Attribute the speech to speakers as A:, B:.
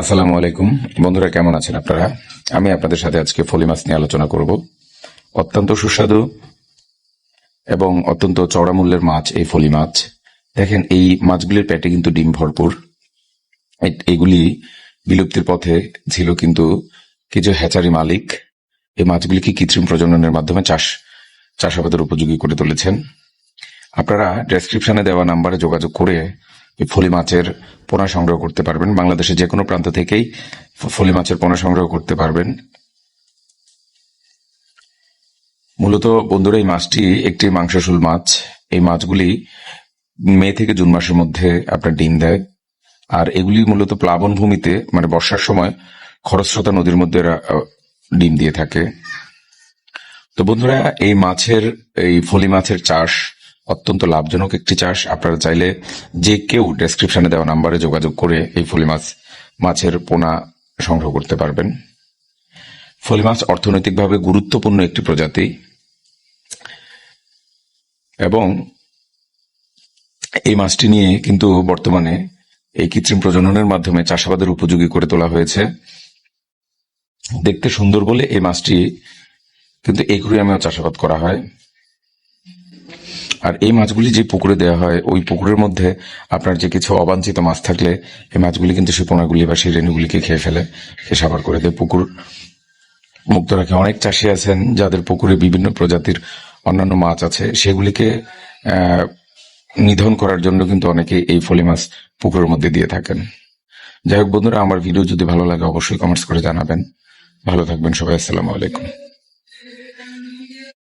A: আসসালামু আলাইকুম। বন্ধুরা, কেমন আছেন আপনারা? আমি আপনাদের সাথে আজকে ফলি মাছ নিয়ে আলোচনা করব। অত্যন্ত সুস্বাদু এবং অত্যন্ত চড়া মূল্যের মাছ এই ফলি মাছ। দেখেন, এই মাছগুলির পেটে কিন্তু ডিম ভরপুর। এগুলি বিলুপ্তির পথে ছিল কিন্তু কিছু হ্যাচারি মালিক এই মাছগুলিকে কৃত্রিম প্রজননের মাধ্যমে চাষ, চাষাবাদের উপযোগী করে তুলেছেন। আপনারা ডেসক্রিপশনে দেওয়া নাম্বারে যোগাযোগ করে এই ফলি মাছের পোনা সংগ্রহ করতে পারবেন। বাংলাদেশের যে কোনো প্রান্ত থেকেই ফলি মাছের পোনা সংগ্রহ করতে পারবেন। মূলত বন্ধুরা, এই মাছটি একটি মাংসশুল মাছ। এই মাছগুলি মে থেকে জুন মাসের মধ্যে আপনার ডিম দেয়। আর এগুলি মূলত প্লাবন ভূমিতে মানে বর্ষার সময় খরস্রোতা নদীর মধ্যে ডিম দিয়ে থাকে। তো বন্ধুরা, এই মাছের, এই ফলি মাছের চাষ অত্যন্ত লাভজনক একটি চাষ। আপনারা চাইলে যে কেউ ডেসক্রিপশনে দেওয়া নাম্বারে যোগাযোগ করে এই ফলি মাছ, মাছের পোনা সংগ্রহ করতে পারবেন। ফলি মাছ অর্থনৈতিকভাবে গুরুত্বপূর্ণ একটি প্রজাতি এবং এই মাছটি নিয়ে কিন্তু বর্তমানে এই কৃত্রিম প্রজননের মাধ্যমে চাষাবাদের উপযোগী করে তোলা হয়েছে। দেখতে সুন্দর বলে এই মাছটি কিন্তু একুরিয়ামেও চাষাবাদ করা হয়। আর এই মাছগুলি যে পুকুরে দেওয়া হয়, ওই পুকুরের মধ্যে আপনার যে কিছু অবাঞ্ছিত মাছ থাকলে এই মাছগুলি কিন্তু সেই পোনাগুলি বা সেই রেণুগুলিকে খেয়ে ফেলে সে সাবার করে দেয় পুকুর। মুক্ত রাখে অনেক চাষি আছেন যাদের পুকুরে বিভিন্ন প্রজাতির অন্যান্য মাছ আছে, সেগুলিকে নিধন করার জন্য কিন্তু অনেকে এই ফলি মাছ পুকুরের মধ্যে দিয়ে থাকেন। যাই হোক বন্ধুরা, আমার ভিডিও যদি ভালো লাগে অবশ্যই কমেন্টস করে জানাবেন। ভালো থাকবেন সবাই, আসসালামু আলাইকুম।